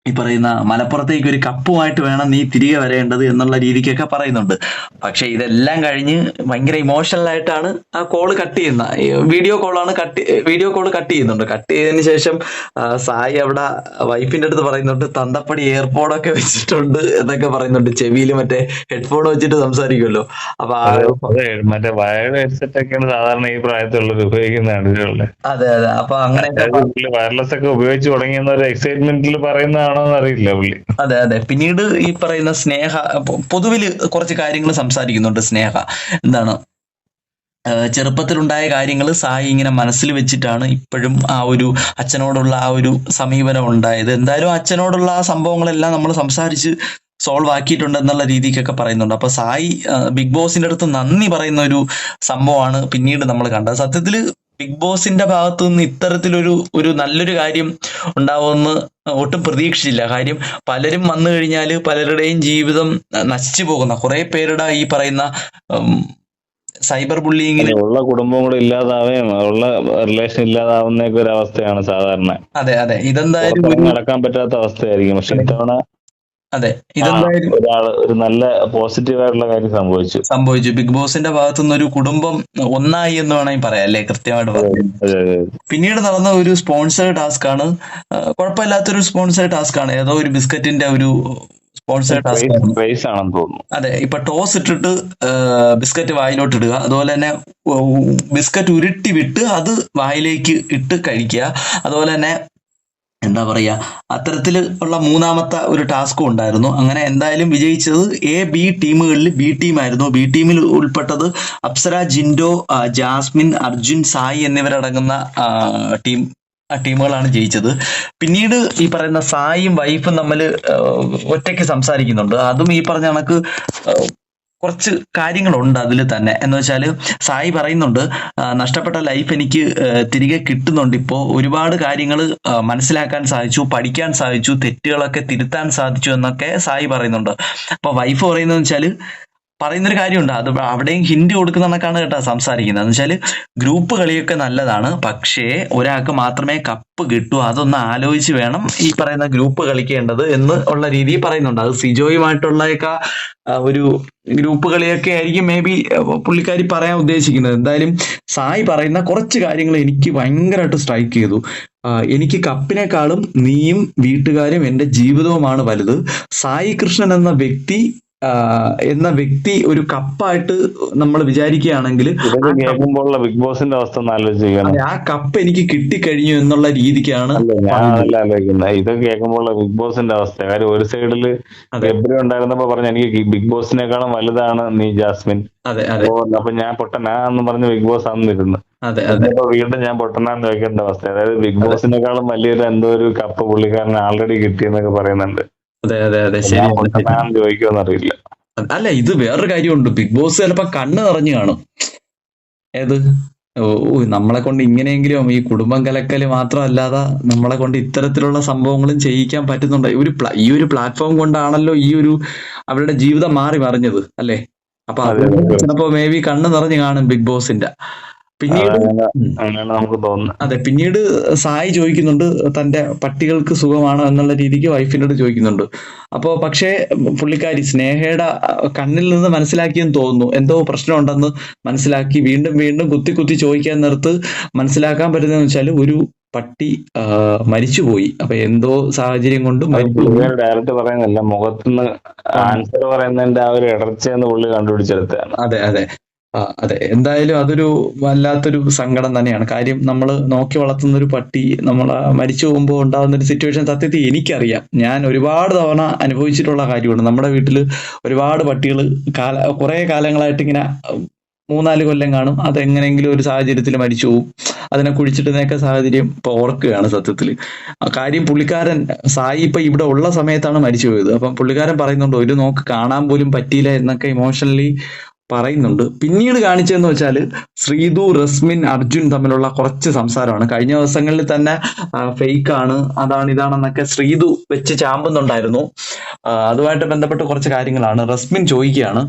Speaker 1: ഈ പറയുന്ന മലപ്പുറത്തേക്ക് ഒരു കപ്പുമായിട്ട് വേണം നീ തിരികെ വരേണ്ടത് എന്നുള്ള രീതിക്കൊക്കെ പറയുന്നുണ്ട്. പക്ഷെ ഇതെല്ലാം കഴിഞ്ഞ് ഭയങ്കര ഇമോഷണൽ ആയിട്ടാണ് ആ കോൾ കട്ട് ചെയ്യുന്ന. വീഡിയോ കോളാണ് കട്ട് വീഡിയോ കോൾ കട്ട് ചെയ്യുന്നുണ്ട്. കട്ട് ചെയ്തതിന് ശേഷം സായി അവിടെ വൈഫിന്റെ അടുത്ത് പറയുന്നുണ്ട് തന്തപ്പടി എയർപോഡൊക്കെ വെച്ചിട്ടുണ്ട് എന്നൊക്കെ പറയുന്നുണ്ട്. ചെവിയിൽ മറ്റേ ഹെഡ്ഫോൺ വെച്ചിട്ട് സംസാരിക്കുമല്ലോ. അപ്പൊ ആ
Speaker 2: അതെ അതെ മറ്റേ വയർഡ് ഹെഡ്സെറ്റ് ഒക്കെയാണ് സാധാരണ ഈ ഉപയോഗിക്കുന്നതാണ്
Speaker 1: അതെ അതെ. അപ്പൊ
Speaker 2: അങ്ങനെ വയർലെസ് ഒക്കെ ഉപയോഗിച്ച് തുടങ്ങിയെന്ന ഒരു എക്സൈറ്റ്മെന്റിൽ പറയുന്നതാണോ എന്ന് അറിയില്ല പുള്ളി.
Speaker 1: അതെ അതെ. പിന്നീട് ഈ പറയുന്ന സ്നേഹ പൊതുവിൽ കുറച്ച് കാര്യങ്ങൾ സംസാരിക്കുന്നുണ്ട് സ്നേഹ. എന്താണ്? ചെറുപ്പത്തിലുണ്ടായ കാര്യങ്ങൾ സായി ഇങ്ങനെ മനസ്സിൽ വെച്ചിട്ടാണ് ഇപ്പോഴും ആ ഒരു അച്ഛനോടുള്ള ആ ഒരു സമീപനം ഉണ്ടായത്. എന്തായാലും അച്ഛനോടുള്ള ആ സംഭവങ്ങളെല്ലാം നമ്മൾ സംസാരിച്ച് സോൾവ് ആക്കിയിട്ടുണ്ട് എന്നുള്ള രീതിക്കൊക്കെ പറയുന്നുണ്ട്. അപ്പൊ സായി ബിഗ് ബോസിന്റെ അടുത്ത് നന്ദി പറയുന്ന ഒരു സംഭവമാണ് പിന്നീട് നമ്മൾ കണ്ടത്. സത്യത്തിൽ ബിഗ് ബോസിന്റെ ഭാഗത്തു നിന്ന് ഇത്തരത്തിലൊരു ഒരു നല്ലൊരു കാര്യം ഉണ്ടാവുമെന്ന് ഒട്ടും പ്രതീക്ഷിച്ചില്ല. കാര്യം പലരും വന്നു കഴിഞ്ഞാൽ പലരുടെയും ജീവിതം നശിച്ചു പോകുന്ന കുറെ പേരുടെ ഈ പറയുന്ന സൈബർ ബുള്ളിങ്ങിന്
Speaker 2: ഉള്ള കുടുംബങ്ങൾ ഇല്ലാതാവുകയും ഉള്ള റിലേഷൻ ഇല്ലാതാവുന്ന ഒരു അവസ്ഥയാണ് സാധാരണ.
Speaker 1: അതെ അതെ. ഇതെന്തായാലും
Speaker 2: നടക്കാൻ പറ്റാത്ത അവസ്ഥയായിരിക്കും. പക്ഷെ ഇത്തവണ
Speaker 1: അതെ. ഇതെന്തായാലും
Speaker 2: ഒരാൾ ഒരു നല്ല പോസിറ്റീവ് ആയിട്ടുള്ള കാര്യം സംഭവിച്ചു.
Speaker 1: സംഭവിച്ചു. ബിഗ് ബോസിന്റെ ഭാഗത്തു നിന്ന് ഒരു കുടുംബം ഒന്നായി എന്ന് വേണമെങ്കിൽ പറയാം അല്ലേ? കൃത്യമായിട്ട്. പിന്നീട് നടന്ന ഒരു സ്പോൺസർ ടാസ്ക് ആണ്. കുഴപ്പമില്ലാത്തൊരു സ്പോൺസർ ടാസ്ക് ആണ്. ഏതോ ഒരു ബിസ്ക്കറ്റിന്റെ ഒരു സ്പോൺസർ ടാസ്ക്
Speaker 2: ആണെന്ന് തോന്നുന്നു.
Speaker 1: അതെ ഇപ്പൊ ടോസ് ഇട്ടിട്ട് ബിസ്ക്കറ്റ് വായിലോട്ട് ഇടുക. അതുപോലെ തന്നെ ബിസ്ക്കറ്റ് ഉരുട്ടി വിട്ട് അത് വായിലേക്ക് ഇട്ട് കഴിക്കുക. അതുപോലെ തന്നെ എന്താ പറയുക അത്തരത്തിൽ ഉള്ള മൂന്നാമത്തെ ഒരു ടാസ്കും ഉണ്ടായിരുന്നു. അങ്ങനെ എന്തായാലും വിജയിച്ചത് എ ബി ടീമുകളിൽ ബി ടീമായിരുന്നു. ബി ടീമിൽ ഉൾപ്പെട്ടത് അപ്സര ജിൻഡോ ജാസ്മിൻ അർജുൻ സായി എന്നിവരടങ്ങുന്ന ടീം ടീമുകളാണ് ജയിച്ചത്. പിന്നീട് ഈ പറയുന്ന സായും വൈഫും തമ്മിൽ ഒറ്റയ്ക്ക് സംസാരിക്കുന്നുണ്ട്. അതും ഈ പറഞ്ഞ കണക്ക് കുറച്ച് കാര്യങ്ങളുണ്ട് അതിൽ തന്നെ. എന്ന് വെച്ചാൽ സായി പറയുന്നുണ്ട് നഷ്ടപ്പെട്ട ലൈഫ് എനിക്ക് തിരികെ കിട്ടുന്നുണ്ട്. ഇപ്പോൾ ഒരുപാട് കാര്യങ്ങൾ മനസ്സിലാക്കാൻ സാധിച്ചു പഠിക്കാൻ സാധിച്ചു തെറ്റുകളൊക്കെ തിരുത്താൻ സാധിച്ചു എന്നൊക്കെ സായി പറയുന്നുണ്ട്. അപ്പോൾ വൈഫ് പറയുന്നത് വെച്ചാൽ പറയുന്നൊരു കാര്യമുണ്ട്. അത് അവിടെയും ഹിന്ദി കൊടുക്കുന്ന കണക്കാണ് കേട്ടോ സംസാരിക്കുന്നത്. എന്ന് വെച്ചാൽ ഗ്രൂപ്പ് കളിയൊക്കെ നല്ലതാണ്. പക്ഷേ ഒരാൾക്ക് മാത്രമേ കപ്പ് കിട്ടൂ. അതൊന്ന് ആലോചിച്ച് വേണം ഈ പറയുന്ന ഗ്രൂപ്പ് കളിക്കേണ്ടത് എന്ന് ഉള്ള രീതിയിൽ പറയുന്നുണ്ട്. അത് സിജോയുമായിട്ടുള്ളയൊക്കെ ഒരു ഗ്രൂപ്പ് കളിയൊക്കെ ആയിരിക്കും മേ ബി പുള്ളിക്കാരി പറയാൻ ഉദ്ദേശിക്കുന്നത്. എന്തായാലും സായി പറയുന്ന കുറച്ച് കാര്യങ്ങൾ എനിക്ക് ഭയങ്കരമായിട്ട് സ്ട്രൈക്ക് ചെയ്തു. എനിക്ക് കപ്പിനേക്കാളും നീയും വീട്ടുകാരും എന്റെ ജീവിതവുമാണ് വലുത്. സായി കൃഷ്ണൻ എന്ന വ്യക്തി എന്ന വ്യക്തി ഒരു കപ്പായിട്ട് നമ്മൾ വിചാരിക്കുകയാണെങ്കിൽ
Speaker 2: കേൾക്കുമ്പോഴുള്ള ബിഗ് ബോസിന്റെ അവസ്ഥ
Speaker 1: ആ കപ്പ് എനിക്ക് കിട്ടിക്കഴിഞ്ഞു എന്നുള്ള രീതിക്കാണ്
Speaker 2: ഇത് കേൾക്കുമ്പോഴുള്ള ബിഗ് ബോസിന്റെ അവസ്ഥ. കാര്യം ഒരു സൈഡിൽ
Speaker 1: ഫെബ്രുവരി
Speaker 2: ഗബ്രി ഉണ്ടായിരുന്നപ്പോ പറഞ്ഞു എനിക്ക് ബിഗ് ബോസിനേക്കാളും വലുതാണ് നീ ജാസ്മിൻ. അപ്പൊ ഞാൻ പൊട്ടനാ എന്ന് പറഞ്ഞ് ബിഗ് ബോസ് ആണെന്നിരുന്നു വീണ്ടും ഞാൻ പൊട്ടനാന്ന് വെക്കേണ്ട അവസ്ഥ. അതായത് ബിഗ് ബോസിനേക്കാളും വലിയൊരു എന്തോ ഒരു കപ്പ് പുള്ളിക്കാരന് ആൾറെഡി കിട്ടിയെന്നൊക്കെ പറയുന്നുണ്ട്.
Speaker 1: അതെ അതെ അതെ ശരി
Speaker 2: ചോദിക്കുമെന്ന് അറിയില്ല.
Speaker 1: അല്ല ഇത് വേറൊരു കാര്യമുണ്ട്. ബിഗ് ബോസ് ചിലപ്പോ കണ്ണ് നിറഞ്ഞു കാണും. ഏത്? നമ്മളെ കൊണ്ട് ഇങ്ങനെയെങ്കിലും ഈ കുടുംബം കലക്കൽ മാത്രമല്ലാതെ നമ്മളെ കൊണ്ട് ഇത്തരത്തിലുള്ള സംഭവങ്ങളും ചെയ്യിക്കാൻ പറ്റുന്നുണ്ട്? ഈ ഒരു പ്ല- ഈ ഒരു പ്ലാറ്റ്ഫോം കൊണ്ടാണല്ലോ ഈ ഒരു അവരുടെ ജീവിതം മാറി മറിഞ്ഞത് അല്ലേ? അപ്പൊ
Speaker 2: അത്
Speaker 1: ചിലപ്പോ മേ ബി കണ്ണ് നിറഞ്ഞു കാണും ബിഗ് ബോസിന്റെ പിന്നീട്.
Speaker 2: അങ്ങനെയാണ് നമുക്ക് തോന്നുന്നത്.
Speaker 1: അതെ പിന്നീട് സായി ചോദിക്കുന്നുണ്ട് തന്റെ പട്ടികൾക്ക് സുഖമാണോ എന്നുള്ള രീതിക്ക് വൈഫിനോട് ചോദിക്കുന്നുണ്ട്. അപ്പോ പക്ഷേ പുള്ളിക്കാരി സ്നേഹയുടെ കണ്ണിൽ നിന്ന് മനസ്സിലാക്കിയെന്ന് തോന്നുന്നു. എന്തോ പ്രശ്നമുണ്ടെന്ന് മനസ്സിലാക്കി വീണ്ടും വീണ്ടും കുത്തി കുത്തി ചോദിക്കാൻ നിർത്ത് മനസ്സിലാക്കാൻ പറ്റുന്നതെന്ന് വെച്ചാൽ ഒരു പട്ടി മരിച്ചുപോയി. അപ്പൊ എന്തോ സാഹചര്യം കൊണ്ട്
Speaker 2: ഡയറക്റ്റ് പറയുന്നില്ല. മുഖത്തുനിന്ന് ആൻസർ പറയുന്നതിന്റെ ആ ഒരു ഇടർച്ചയെന്ന് പുള്ളി കണ്ടുപിടിച്ചെടുത്താണ്
Speaker 1: അതെ അതെ. അതെ. എന്തായാലും അതൊരു വല്ലാത്തൊരു സങ്കടം തന്നെയാണ്. കാര്യം നമ്മൾ നോക്കി വളർത്തുന്ന ഒരു പട്ടി നമ്മൾ മരിച്ചു പോകുമ്പോൾ ഉണ്ടാകുന്ന ഒരു സിറ്റുവേഷൻ സത്യത്തിൽ എനിക്കറിയാം. ഞാൻ ഒരുപാട് തവണ അനുഭവിച്ചിട്ടുള്ള കാര്യമാണ്. നമ്മുടെ വീട്ടിൽ ഒരുപാട് പട്ടികൾ കാല കുറെ കാലങ്ങളായിട്ട് ഇങ്ങനെ മൂന്നാൽ കൊല്ലം കാണും. അത് എങ്ങനെയെങ്കിലും ഒരു സാഹചര്യത്തിൽ മരിച്ചു പോകും അതിനെ കുഴിച്ചിട്ടുന്നൊക്കെ സാഹചര്യം ഇപ്പൊ ഓർക്കുകയാണ് സത്യത്തിൽ കാര്യം പുള്ളിക്കാരൻ സായി ഇപ്പൊ ഇവിടെ ഉള്ള സമയത്താണ് മരിച്ചു പോയത്. അപ്പം പുള്ളിക്കാരൻ പറയുന്നുണ്ട് ഒരു നോക്ക് കാണാൻ പോലും പറ്റിയില്ല എന്നൊക്കെ ഇമോഷണലി പറയുന്നുണ്ട്. പിന്നീട് കാണിച്ചതെന്ന് വെച്ചാൽ ശ്രീതു റസ്മിൻ അർജുൻ തമ്മിലുള്ള കുറച്ച് സംസാരമാണ്. കഴിഞ്ഞ ദിവസങ്ങളിൽ തന്നെ ഫേക്ക് ആണ്. അതാണ് ഇതാണെന്നൊക്കെ ശ്രീതു വെച്ച് ചാമ്പുന്നുണ്ടായിരുന്നു. അതുമായിട്ട് ബന്ധപ്പെട്ട് കുറച്ച് കാര്യങ്ങളാണ്. റസ്മിൻ ചോദിക്കുകയാണ്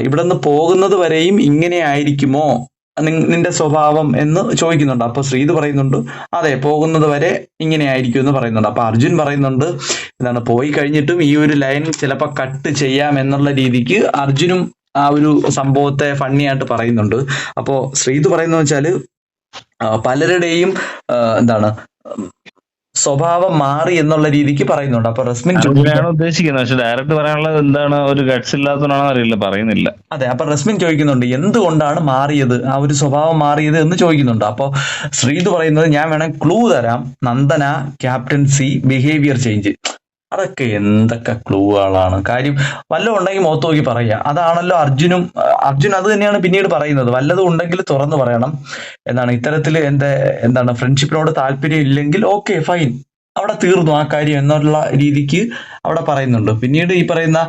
Speaker 1: ഇവിടെ നിന്ന് പോകുന്നത് വരെയും ഇങ്ങനെ ആയിരിക്കുമോ? നിന്റെ സ്വഭാവം എന്ന് ചോദിക്കുന്നുണ്ട്. അപ്പൊ ശ്രീത് പറയുന്നുണ്ട് അതെ പോകുന്നത് വരെ ഇങ്ങനെ ആയിരിക്കും എന്ന് പറയുന്നുണ്ട്. അപ്പൊ അർജുൻ പറയുന്നുണ്ട് എന്താണ് പോയി കഴിഞ്ഞിട്ടും ഈ ഒരു ലൈൻ ചിലപ്പോ കട്ട് ചെയ്യാം എന്നുള്ള രീതിക്ക് അർജുനും ആ ഒരു സംഭവത്തെ ഫണ്ണി ആയിട്ട് പറയുന്നുണ്ട്. അപ്പോ ശ്രീത് പറയുന്നത് വെച്ചാൽ ആ, പലരുടെയും എന്താണ് സ്വഭാവം മാറി എന്നുള്ള രീതിക്ക് പറയുന്നുണ്ട്. അപ്പൊ റസ്മിൻ
Speaker 2: ചോദിക്കുന്നത് ഉദ്ദേശിക്കുന്നത്. പക്ഷെ ഡയറക്റ്റ് പറയാനുള്ളത് എന്താണ് ഒരു ഗട്സ് ഇല്ലാത്തതാണോ അറിയില്ല. പറയുന്നില്ല.
Speaker 1: അതെ അപ്പൊ റസ്മിൻ ചോദിക്കുന്നുണ്ട് എന്തുകൊണ്ടാണ് മാറിയത്? ആ ഒരു സ്വഭാവം മാറിയത്? എന്ന് ചോദിക്കുന്നുണ്ട്. അപ്പൊ ശ്രീത് പറയുന്നത് ഞാൻ വേണേ ക്ലൂ തരാം. നന്ദന ക്യാപ്റ്റൻസി ബിഹേവിയർ ചേഞ്ച് അതൊക്കെ എന്തൊക്കെ ക്ലൂകളാണ് കാര്യം വല്ലതും ഉണ്ടെങ്കിൽ മുഖത്ത് നോക്കി പറയുക. അതാണല്ലോ അർജുനും അർജുൻ അത് തന്നെയാണ് പിന്നീട് പറയുന്നത്. വല്ലതും ഉണ്ടെങ്കിൽ തുറന്നു പറയണം എന്നാണ്. ഇത്തരത്തിൽ എന്താ എന്താണ് ഫ്രണ്ട്ഷിപ്പിനോട് താല്പര്യം ഇല്ലെങ്കിൽ ഓക്കെ ഫൈൻ അവിടെ തീർന്നു ആ കാര്യം എന്നുള്ള രീതിക്ക് അവിടെ പറയുന്നുണ്ട്. പിന്നീട് ഈ പറയുന്ന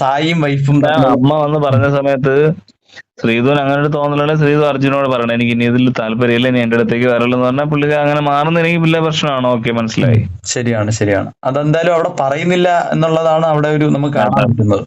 Speaker 1: സായിയും വൈഫും
Speaker 2: അമ്മ വന്ന് പറഞ്ഞ സമയത്ത് ശ്രീധുവിന് അങ്ങനെ ഒരു തോന്നലുള്ള ശ്രീധു അർജുനോട് പറയണം എനിക്ക് ഇനി ഇതിൽ താല്പര്യമില്ല ഇനി എന്റെ അടുത്തേക്ക് വരല്ലോ എന്ന് പറഞ്ഞാൽ പുള്ളിക്ക് അങ്ങനെ മാറുന്ന എനിക്ക് വലിയ പ്രശ്നമാണോ? ഓക്കെ മനസ്സിലായി.
Speaker 1: ശരിയാണ് ശരിയാണ്. അതെന്തായാലും അവിടെ പറയുന്നില്ല എന്നുള്ളതാണ് അവിടെ ഒരു നമുക്ക് കാണാൻ പറ്റുന്നത്.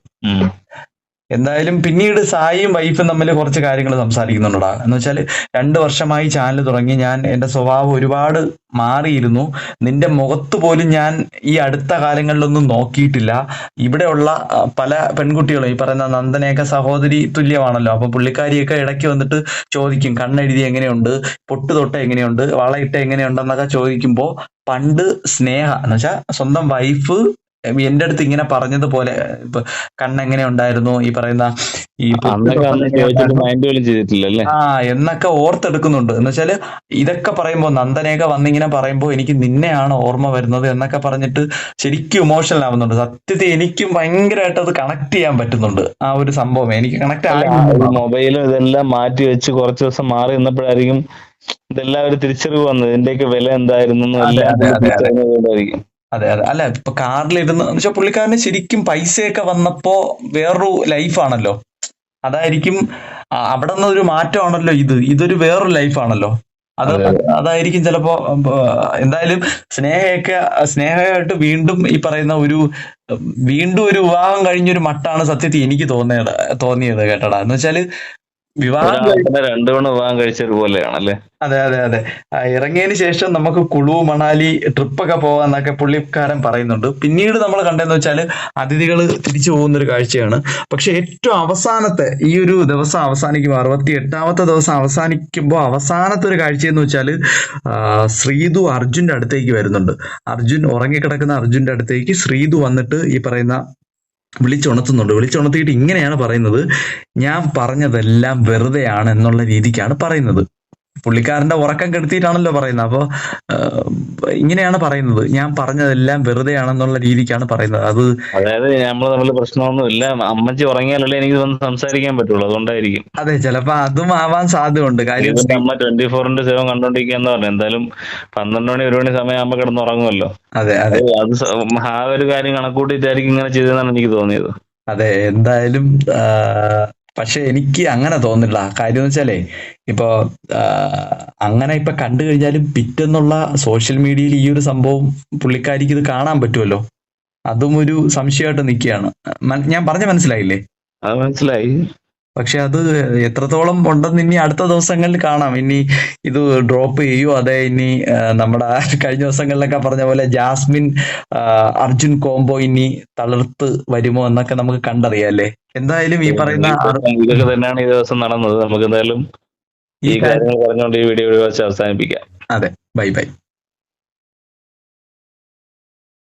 Speaker 1: എന്തായാലും പിന്നീട് സായിയും വൈഫും തമ്മിൽ കുറച്ച് കാര്യങ്ങൾ സംസാരിക്കുന്നുണ്ടാ എന്ന് വെച്ചാൽ രണ്ട് വർഷമായി ചാനൽ തുടങ്ങി. ഞാൻ എന്റെ സ്വഭാവം ഒരുപാട് മാറിയിരുന്നു. നിന്റെ മുഖത്ത് പോലും ഞാൻ ഈ അടുത്ത കാലങ്ങളിലൊന്നും നോക്കിയിട്ടില്ല. ഇവിടെയുള്ള പല പെൺകുട്ടികളും ഈ പറയുന്ന നന്ദനയൊക്കെ സഹോദരി തുല്യമാണല്ലോ. അപ്പൊ പുള്ളിക്കാരിയൊക്കെ ഇടയ്ക്ക് വന്നിട്ട് ചോദിക്കും കണ്ണെഴുതി എങ്ങനെയുണ്ട്? പൊട്ട് തൊട്ട് എങ്ങനെയുണ്ട്? വളയിട്ട് എങ്ങനെയുണ്ടെന്നൊക്കെ ചോദിക്കുമ്പോൾ പണ്ട് സ്നേഹ എന്ന് വെച്ചാൽ സ്വന്തം വൈഫ് എന്റെ അടുത്ത് ഇങ്ങനെ പറഞ്ഞതുപോലെ ഇപ്പൊ കണ്ണെങ്ങനെ ഉണ്ടായിരുന്നു ഈ പറയുന്ന ഈ ആ എന്നൊക്കെ ഓർത്തെടുക്കുന്നുണ്ട്. എന്ന് വെച്ചാൽ ഇതൊക്കെ പറയുമ്പോ നന്ദനേക വന്നിങ്ങനെ പറയുമ്പോ എനിക്ക് നിന്നെയാണ് ഓർമ്മ വരുന്നത് എന്നൊക്കെ പറഞ്ഞിട്ട് ശരിക്കും ഇമോഷണൽ ആവുന്നുണ്ട്. സത്യത്തിൽ എനിക്കും ഭയങ്കരമായിട്ട് അത് കണക്ട് ചെയ്യാൻ പറ്റുന്നുണ്ട്. ആ ഒരു സംഭവം. എനിക്ക് കണക്ട് ആയി
Speaker 2: മൊബൈലും ഇതെല്ലാം മാറ്റി വെച്ച് കുറച്ച് ദിവസം മാറി നിന്നപ്പോഴായിരിക്കും ഇതെല്ലാം ഒരു തിരിച്ചറിവ് വന്നത്. ഇതിന്റെയൊക്കെ വില എന്തായിരുന്നു
Speaker 1: അതെ, അതെ, അല്ല ഇപ്പൊ കാറിലിരുന്ന് എന്ന് വെച്ചാൽ പുള്ളിക്കാരന് ശരിക്കും പൈസയൊക്കെ വന്നപ്പോ വേറൊരു ലൈഫാണല്ലോ അതായിരിക്കും ആ, അവിടെ നിന്ന് ഒരു മാറ്റമാണല്ലോ ഇത്. ഇതൊരു വേറൊരു ലൈഫാണല്ലോ അത്
Speaker 2: അതെ,
Speaker 1: അതായിരിക്കും ചിലപ്പോ ഉം, എന്തായാലും സ്നേഹയൊക്കെ സ്നേഹമായിട്ട് വീണ്ടും ഈ പറയുന്ന ഒരു ഉം, വീണ്ടും ഒരു വിവാഹം കഴിഞ്ഞൊരു മട്ടാണ് സത്യത്തിൽ എനിക്ക് തോന്നിയത് തോന്നിയത് കേട്ടടാ. എന്ന് വെച്ചാൽ വിവാഹം
Speaker 2: രണ്ടു തവണ വിവാഹം കഴിച്ചത് പോലെയാണ് അല്ലേ
Speaker 1: അതെ അതെ. അതെ ഇറങ്ങിയതിന് ശേഷം നമുക്ക് കുളു മണാലി ട്രിപ്പൊക്കെ പോകാന്നൊക്കെ പുള്ളിക്കാരൻ പറയുന്നുണ്ട്. പിന്നീട് നമ്മൾ കണ്ടെന്ന് വെച്ചാൽ അതിഥികൾ തിരിച്ചു പോകുന്ന ഒരു കാഴ്ചയാണ്. പക്ഷെ ഏറ്റവും അവസാനത്തെ ഈ ഒരു ദിവസം അവസാനിക്കുമ്പോൾ അറുപത്തി എട്ടാമത്തെ ദിവസം അവസാനിക്കുമ്പോൾ അവസാനത്തെ ഒരു കാഴ്ച എന്ന് വെച്ചാൽ ശ്രീതു അർജുന്റെ അടുത്തേക്ക് വരുന്നുണ്ട്. അർജുൻ ഉറങ്ങിക്കിടക്കുന്ന അർജുന്റെ അടുത്തേക്ക് ശ്രീതു വന്നിട്ട് ഈ പറയുന്ന വിളിച്ചുണർത്തുന്നുണ്ട്. വിളിച്ചുണർത്തിയിട്ട് ഇങ്ങനെയാണ് പറയുന്നത്. ഞാൻ പറഞ്ഞതെല്ലാം വെറുതെയാണ് എന്നുള്ള രീതിക്കാണ് പറയുന്നത്. പുള്ളിക്കാരന്റെ ഉറക്കം കെടുത്തിയിട്ടാണല്ലോ പറയുന്നത്. അപ്പൊ ഇങ്ങനെയാണ് പറയുന്നത്. ഞാൻ പറഞ്ഞതെല്ലാം വെറുതെ ആണെന്നുള്ള രീതിക്കാണ് പറയുന്നത്. അത്
Speaker 2: അതായത് നമ്മൾ തമ്മിൽ പ്രശ്നമൊന്നുമില്ല അമ്മച്ചി ഉറങ്ങിയാലല്ലേ എനിക്ക് വന്ന് സംസാരിക്കാൻ പറ്റുള്ളൂ. അതുകൊണ്ടായിരിക്കും.
Speaker 1: അതെ ചിലപ്പോ അതും ആവാൻ സാധ്യതയുണ്ട്. കാര്യം
Speaker 2: അമ്മ ട്വന്റി ഫോർ ഇന്റു സെവൻ കണ്ടോണ്ടിരിക്കാന്ന് പറഞ്ഞു. എന്തായാലും പന്ത്രണ്ട് മണി ഒരു മണി സമയം ആകുമ്പോ കിടന്ന് ഉറങ്ങുമല്ലോ.
Speaker 1: അതെ അതെ.
Speaker 2: അത് ആ ഒരു കാര്യം കണക്കൂട്ടിട്ടായിരിക്കും ഇങ്ങനെ ചെയ്തതെന്നാണ് എനിക്ക് തോന്നിയത്.
Speaker 1: അതെ എന്തായാലും പക്ഷെ എനിക്ക് അങ്ങനെ തോന്നില്ല കാര്യം എന്ന് വെച്ചാലേ ഇപ്പോ അങ്ങനെ ഇപ്പൊ കണ്ടു കഴിഞ്ഞാലും പിറ്റെന്നുള്ള സോഷ്യൽ മീഡിയയിൽ ഈ ഒരു സംഭവം പുള്ളിക്കാരിക്ക് ഇത് കാണാൻ പറ്റുമല്ലോ? അതും ഒരു സംശയമായിട്ട് നിൽക്കുകയാണ്. ഞാൻ പറഞ്ഞ മനസ്സിലായില്ലേ?
Speaker 2: അത് മനസ്സിലായി.
Speaker 1: പക്ഷെ അത് എത്രത്തോളം ഉണ്ടെന്ന് ഇനി അടുത്ത ദിവസങ്ങളിൽ കാണാം. ഇനി ഇത് ഡ്രോപ്പ് ചെയ്യോ. അതെ ഇനി നമ്മുടെ കഴിഞ്ഞ ദിവസങ്ങളിലൊക്കെ പറഞ്ഞ പോലെ ജാസ്മിൻ അർജുൻ കോംബോ ഇനി തളർത്ത് വരുമോ എന്നൊക്കെ നമുക്ക് കണ്ടറിയാം അല്ലേ? എന്തായാലും ഈ പറയുന്ന
Speaker 2: ഇതൊക്കെ തന്നെയാണ് ഈ ദിവസം നടന്നത്. നമുക്ക് എന്തായാലും
Speaker 1: ഈ
Speaker 2: ഈ
Speaker 1: കാര്യം
Speaker 2: കാര്യങ്ങൾ പറഞ്ഞുകൊണ്ട് ഈ വീഡിയോ അവസാനിപ്പിക്കാം.
Speaker 1: അതെ ബൈ ബൈ.